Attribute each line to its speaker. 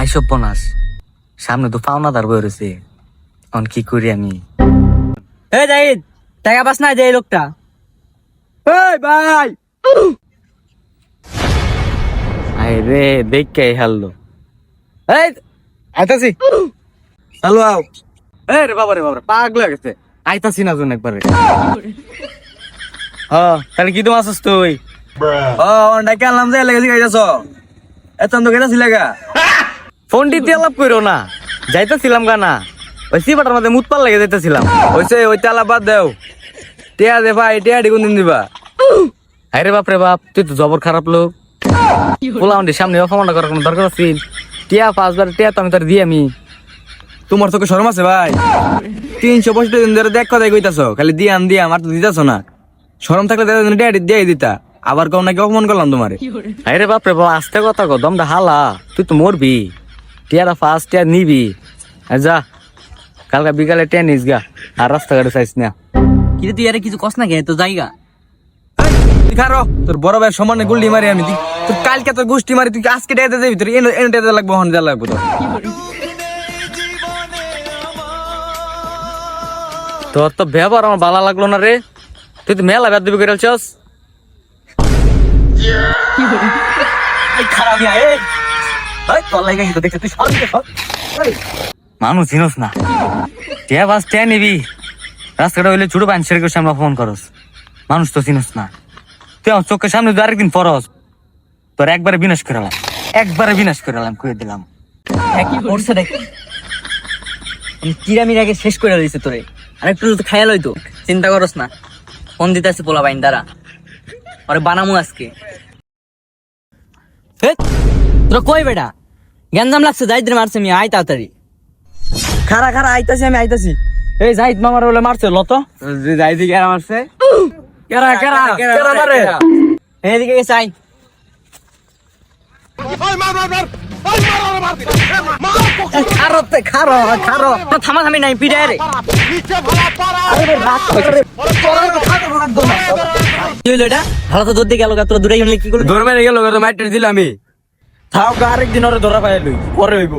Speaker 1: আইসব bonus সামনে তো পাওনাদার বই রয়েছে এখন কি করি আমি
Speaker 2: এ জাহিদ টাকা পাস না যে লোকটা এই ভাই
Speaker 1: আই রে দেখে হারলো এই আইতাছি হ্যালো এই রে বাবা রে বাবা পাগলা গেছে আইতাছি না জন্য একবারে। হ্যাঁ তাহলে কি তোমার আসছ তুই?
Speaker 2: ডাকে আনলাম যে লেগে গাইছস এত তো গেছিস লাগা
Speaker 1: ফোন দিতে আলাপ করো না। যাইতেছিলাম গানা ওই সিবাটার মধ্যে মুতপাল লেগে যাইতেছিলাম।
Speaker 2: ওইসে ওই তালা বাদ দেও। টিয়া দে ভাই টিয়া ডি কোন দিন দিবা?
Speaker 1: আরে বাপ রে বাপ তুই তো জবর খারাপ লোক। পোলাউন্ডের সামনে অপমানটা করার কোনো দরকার আছে? টিয়া পাঁচবার টিয়া তো আমি তার দিয়ে আমি।
Speaker 2: তোমার তোকে শরম আছে ভাই? তিনশো পঁয়ষট্টি দিন ধরে দেখ কথাই কইতাছ খালি দিয়াম দিয়াম আর তো দিতাছ না। শরম থাকলে টিয়া দিয়ে দিতা। আবার কম নাকি অপমান করলাম তোমারে।
Speaker 1: আরে বাপ রে বাপ আস্তে কথা কো দমটা হালা তুই তো মরবি। টিয়ারা ফার্স্ট টিয়া নিবি। যা কালকা বিকালে টিয়া নিস গা আর রাস্তাঘাটে চাইস না।
Speaker 2: কিন্তু তুই আরে কিছু কস না তো জায়গা? খারো তোর বড় ভাই সমানে গুল্লি মারি আমি তুই তোর কালকে তোর গোষ্ঠী মারি তুই আজকে ডেতে যাবি? তোর এনে এনে ডেতে লাগবো হন দেওয়া লাগবো তোর।
Speaker 1: তোর তো ব্যবহার আমার ভালো লাগল না রে। তুই তো মেলা বেদ দিবি করে চস মানুষ চিনস না। টিয়া বাস টিয়া নিবি। রাস্তাটা হইলে ছোট বাঞ্চের করে আমরা ফোন করস। মানুষ তো চিনস না। তুই আমার চোখের সামনে দু আরেকদিন পরস তোর একবারে বিনাশ করালাম একবারে বিনাশ করালাম কয়ে দিলাম।
Speaker 2: কি করছে দেখ। আমি কিরামির আগে শেষ করে দিয়েছে তোরে। আর একটু তো খায়াল হইতো চিন্তা করস না। ফোন দিতে আছে পোলা বাইন দ্বারা আরে বানামু আজকে তোরা কই বেটা গ্যাঞ্জাম লাগছে যাই যাইদের মারছে আমি আই তাড়াতাড়ি খারা খারা আইতাছি আমি আইতাছি
Speaker 1: এই জাহিদ মামার বলে মারছে লত
Speaker 2: যাইদি কেরা মারছে কেরা কেরা কেরা মারে এদিকে গেছে আই
Speaker 1: খারোতে খারো খারো
Speaker 2: থামা থামি নাই পিড়ায় রে এটা? ভালো তো দৌড়তে গেল তোরা দূরে গেলে কি
Speaker 3: দৌড় মেরে গেল মাইট দিলাম আমি। থাও আরেকদিন ওরে ধরা পাইলই পরে হইব।